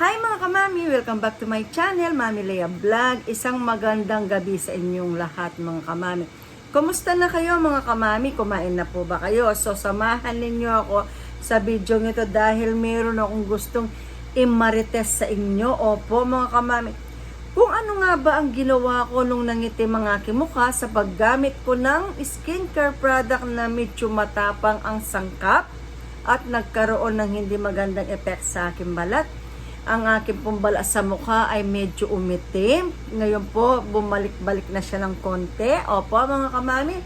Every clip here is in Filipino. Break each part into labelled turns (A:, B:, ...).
A: Hi mga kamami! Welcome back to my channel, Mami Lea Vlog. Isang magandang gabi sa inyong lahat mga kamami. Kumusta na kayo mga kamami? Kumain na po ba kayo? So samahan ninyo ako sa video nito dahil meron akong gustong imarites sa inyo. Opo mga kamami. Kung ano nga ba ang ginawa ko nung nangitim ang aking mukha sa paggamit ko ng skincare product na medyo matapang ang sangkap at nagkaroon ng hindi magandang effect sa aking balat. Ang aking pumbala sa mukha ay medyo umitim. Ngayon po, bumalik-balik na siya ng konti. Opo, mga kamami.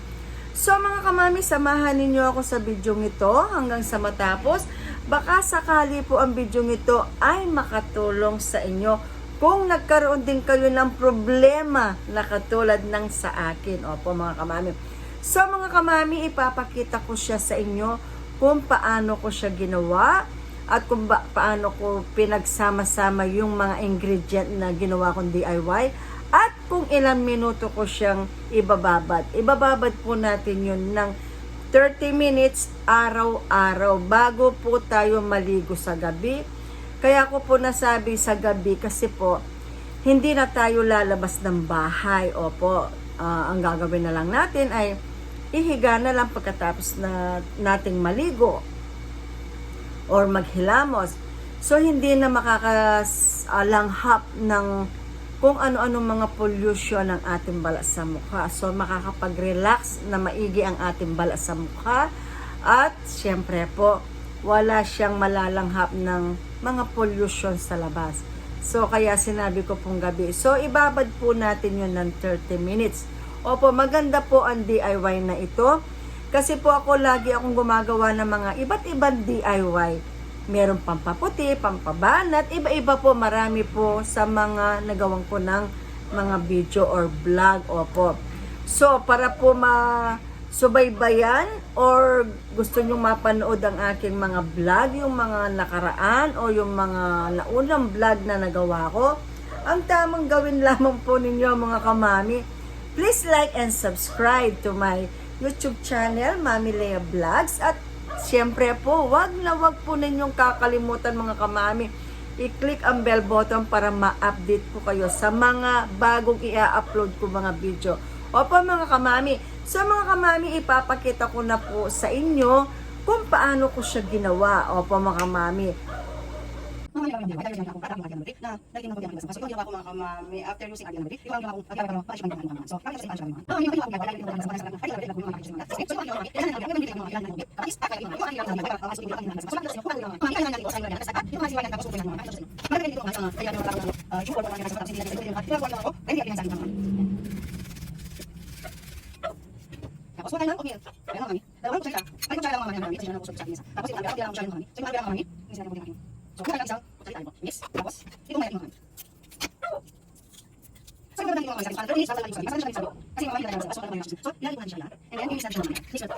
A: So, mga kamami, samahan ninyo ako sa video ito hanggang sa matapos. Baka sakali po ang video ito ay makatulong sa inyo kung nagkaroon din kayo ng problema na katulad ng sa akin. Opo, mga kamami. So, mga kamami, ipapakita ko siya sa inyo kung paano ko siya ginawa at kung ba, paano ko pinagsama-sama yung mga ingredient na ginawa kong DIY at kung ilang minuto ko siyang ibababad. Ibababad po natin yun ng 30 minutes araw-araw bago po tayo maligo sa gabi. Kaya ko po nasabi sa gabi kasi po hindi na tayo lalabas ng bahay. Opo, ah, ang gagawin na lang natin ay ihiga na lang pagkatapos na nating maligo or maghilamos. So, hindi na makakalanghap ng kung ano-ano mga pollution ng ating balat sa mukha. So, makakapag-relax na maigi ang ating balat sa mukha. At, syempre po, wala siyang malalanghap ng mga pollution sa labas. So, kaya sinabi ko pong gabi. So, ibabad po natin yun ng 30 minutes. Opo, maganda po ang DIY na ito. Kasi po ako lagi akong gumagawa ng mga iba't ibang DIY. Meron pampaputi, pampabanat, iba-iba po, marami po sa mga nagawang ko ng mga video or vlog. Opo. So, para po ma subaybayan or gusto nyong mapanood ang aking mga vlog, yung mga nakaraan o yung mga naunang vlog na nagawa ko, ang tamang gawin lamang po ninyo mga kamami, please like and subscribe to my YouTube channel, Mami Lea Vlogs. At siyempre po, wag na wag po ninyong kakalimutan mga kamami, i-click ang bell button para ma-update po kayo sa mga bagong i-upload ko mga video. Opo mga kamami, sa mga kamami, ipapakita ko na po sa inyo kung paano ko siya ginawa. Opo mga kamami,
B: Mga ginawa ko, ginawa ko, parang mga ko, na naging ako ginawa ko. So, yung ginawa ko mga kamami, after losing ang ko, ikaw ang ginawa ko, ang ginawa ko, para siya ang ginawa ko. So, parang siya ang ko. Oh, yung ginawa ko, ginawa ko, ginawa ko, ginawa ko, ginawa ko, ginawa ko, ginawa ko, mga sa mga. So, yung ginawa ko, ginawa ko, ginawa ko, ginawa ko, ginawa ko, ginawa ko, ginawa ko, at least, kaya ginawa ko, ang ginawa ko, ginawa ko, ginawa ko, so, ginawa ko, ginawa ko. So, ginawa ko, ginawa ko, mga ko, sa ginawa ko, sa yung mga siwanan tapos ginawa ko, tapos Parang ganito ko, kaya ko, ah, yung wala ko, ginawa ko, tapos hindi na ginawa ko, ginawa ko, ginawa ko, hindi na ginawa ko. Tapos wala lang. Kaya lang kami. Dalawang kutsara. Ay, kutsara lang mga kami. Kasi na ko sa isa. Tapos yung mga kutsara lang kami. So yung mga kami, hindi sila ko kami. So kuha lang isang ito. So yung mga kami sa pero. Yes.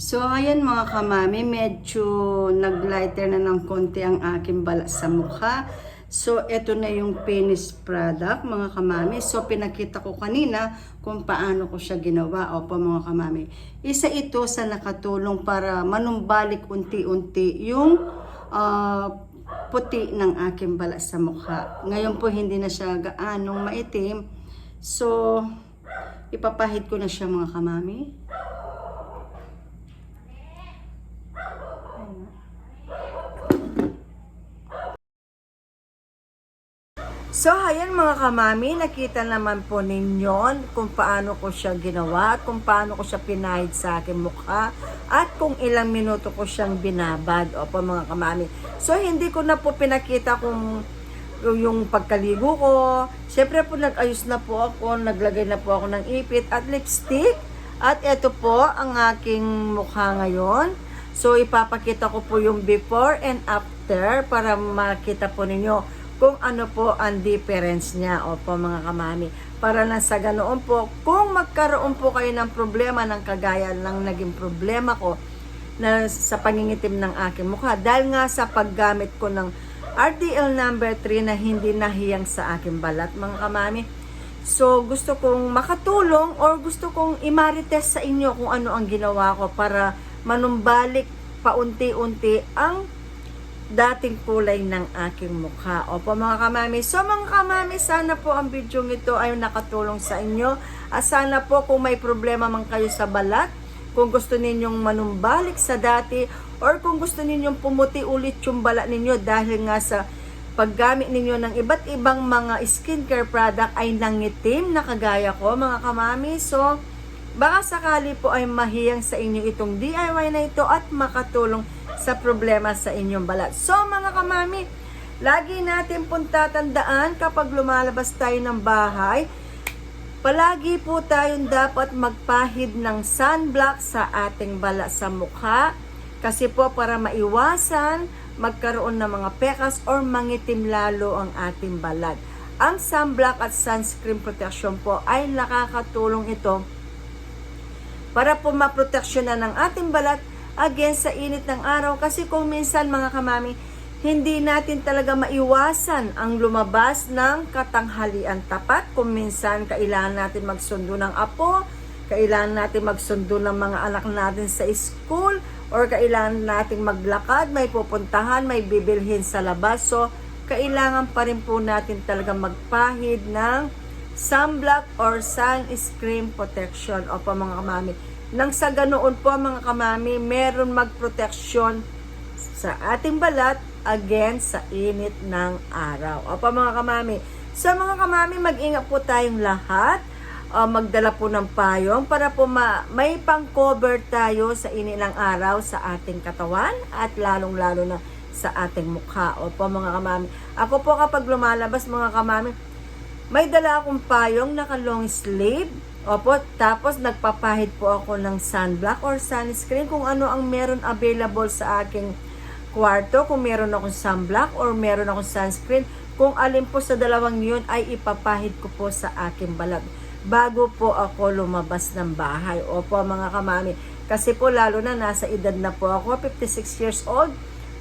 A: So, ayan mga kamami, medyo naglighter na ng konti ang aking balat sa mukha. So, ito na yung finished product, mga kamami. So, pinakita ko kanina kung paano ko siya ginawa. Opo, mga kamami. Isa ito sa nakatulong para manumbalik unti-unti yung ah, puti ng aking balat sa mukha. Ngayon po, hindi na siya gaanong maitim. So, ipapahid ko na siya mga kamami. So, ayan mga kamami, nakita naman po ninyo kung paano ko siya ginawa, kung paano ko siya pinahid sa aking mukha, at kung ilang minuto ko siyang binabad. Opo mga kamami. So, hindi ko na po pinakita kung yung pagkaligo ko. Siyempre po, nag-ayos na po ako, naglagay na po ako ng ipit at lipstick. At ito po ang aking mukha ngayon. So, ipapakita ko po yung before and after para makita po ninyo kung ano po ang difference niya. Opo mga kamami. Para lang sa ganoon po, kung magkaroon po kayo ng problema ng kagaya ng naging problema ko na sa pangingitim ng aking mukha dahil nga sa paggamit ko ng RDL number 3 na hindi nahiyang sa aking balat mga kamami. So, gusto kong makatulong or gusto kong imarites sa inyo kung ano ang ginawa ko para manumbalik paunti-unti ang dating kulay ng aking mukha. Opo mga kamami. So mga kamami, sana po ang video ito ay nakatulong sa inyo. At sana po kung may problema man kayo sa balat, kung gusto ninyong manumbalik sa dati, or kung gusto ninyong pumuti ulit yung balat ninyo dahil nga sa paggamit ninyo ng iba't ibang mga skincare product ay nangitim na kagaya ko mga kamami. So, baka sakali po ay mahiyang sa inyo itong DIY na ito at makatulong sa problema sa inyong balat. So mga kamami, lagi natin pong tatandaan kapag lumalabas tayo ng bahay, palagi po tayong dapat magpahid ng sunblock sa ating balat sa mukha kasi po para maiwasan magkaroon ng mga pekas or mangitim lalo ang ating balat. Ang sunblock at sunscreen protection po ay nakakatulong ito para po maproteksyonan ng ating balat against sa init ng araw. Kasi kung minsan mga kamami hindi natin talaga maiwasan ang lumabas ng katanghalian. Tapat kung minsan kailangan natin magsundo ng apo kailangan natin magsundo ng mga anak natin sa school or kailangan natin maglakad may pupuntahan, may bibilhin sa labas. So kailangan pa rin po natin talaga magpahid ng sunblock or sunscreen protection. O po mga kamami. Nang sa ganoon po mga kamami, meron magproteksyon sa ating balat against sa init ng araw. O po mga kamami. Sa mga kamami, mag-ingat po tayong lahat. Uh, magdala po ng payong para po ma- may pang-cover tayo sa init ng araw sa ating katawan at lalong-lalo na sa ating mukha. O po mga kamami. Ako po kapag lumalabas mga kamami, may dala akong payong naka long sleeve. Opo, tapos nagpapahid po ako ng sunblock or sunscreen kung ano ang meron available sa aking kwarto. Kung meron akong sunblock or meron akong sunscreen, kung alin po sa dalawang yun ay ipapahid ko po sa aking balat bago po ako lumabas ng bahay. Opo mga kamami. Kasi po lalo na nasa edad na po ako, 56 years old.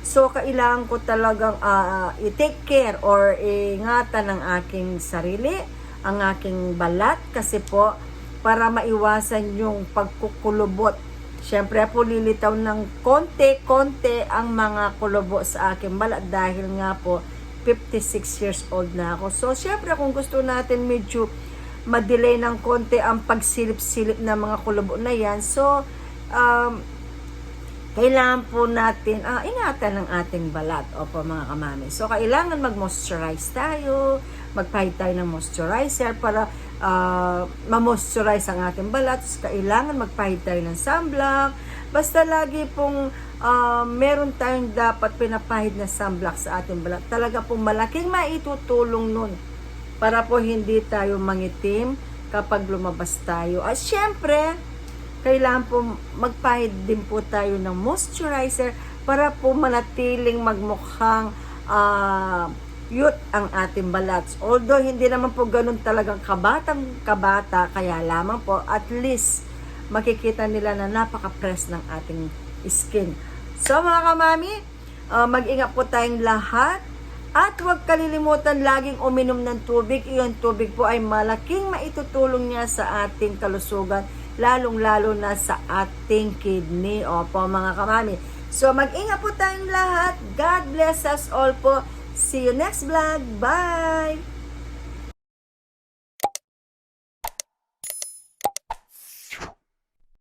A: So, kailangan ko talagang ah, i-take care or ingatan ng aking sarili, ang aking balat kasi po para maiwasan yung pagkukulubot. Siyempre po lilitaw ng konti-konti ang mga kulubo sa aking balat dahil nga po 56 years old na ako. So, siyempre kung gusto natin medyo madelay ng konti ang pagsilip-silip ng mga kulubo na yan. So, um, kailangan po natin ah, ingatan ng ating balat. Opo mga kamami. So, kailangan mag-moisturize tayo, magpahid tayo ng moisturizer para ah, ma-moisturize ang ating balat. So, kailangan magpahid tayo ng sunblock. Basta lagi pong ah, meron tayong dapat pinapahid na sunblock sa ating balat. Talaga pong malaking maitutulong nun para po hindi tayo mangitim kapag lumabas tayo. At syempre, kailangan po magpahid din po tayo ng moisturizer para po manatiling magmukhang ah, youth ang ating balat. Although hindi naman po ganun talagang kabatang kabata, kaya lamang po at least makikita nila na napaka-press ng ating skin. So mga kamami, ah, mag-ingat po tayong lahat at huwag kalilimutan laging uminom ng tubig. Iyon tubig po ay malaking maitutulong niya sa ating kalusugan, lalong-lalo na sa ating kidney. Opo mga kamami. So mag-ingat po tayong lahat. God bless us all po. See you next vlog. Bye!